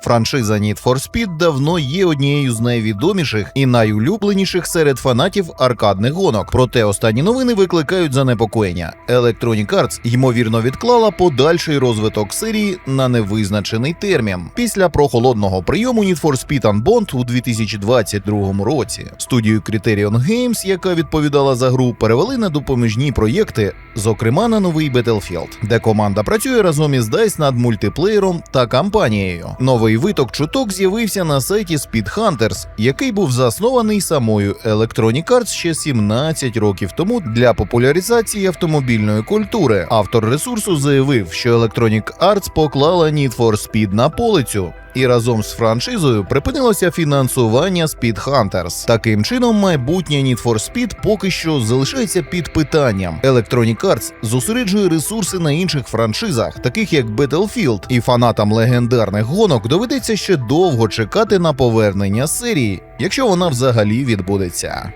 Франшиза Need for Speed давно є однією з найвідоміших і найулюбленіших серед фанатів аркадних гонок. Проте останні новини викликають занепокоєння. Electronic Arts ймовірно відклала подальший розвиток серії на невизначений термін. Після прохолодного прийому Need for Speed Unbound у 2022 році студію Criterion Games, яка відповідала за гру, перевели на допоміжні проєкти, зокрема на новий Battlefield, де команда працює разом із DICE над мультиплеєром та кампанією. Новий виток чуток з'явився на сайті Speed який був заснований самою Electronic Arts ще 17 років тому для популяризації автомобільної культури. Автор ресурсу заявив, що Electronic Arts поклала Need for Speed на полицю. І разом з франшизою припинилося фінансування Speed Hunters. Таким чином, майбутнє Need for Speed поки що залишається під питанням. Electronic Arts зосереджує ресурси на інших франшизах, таких як Battlefield, і фанатам легендарних гонок доведеться ще довго чекати на повернення серії, якщо вона взагалі відбудеться.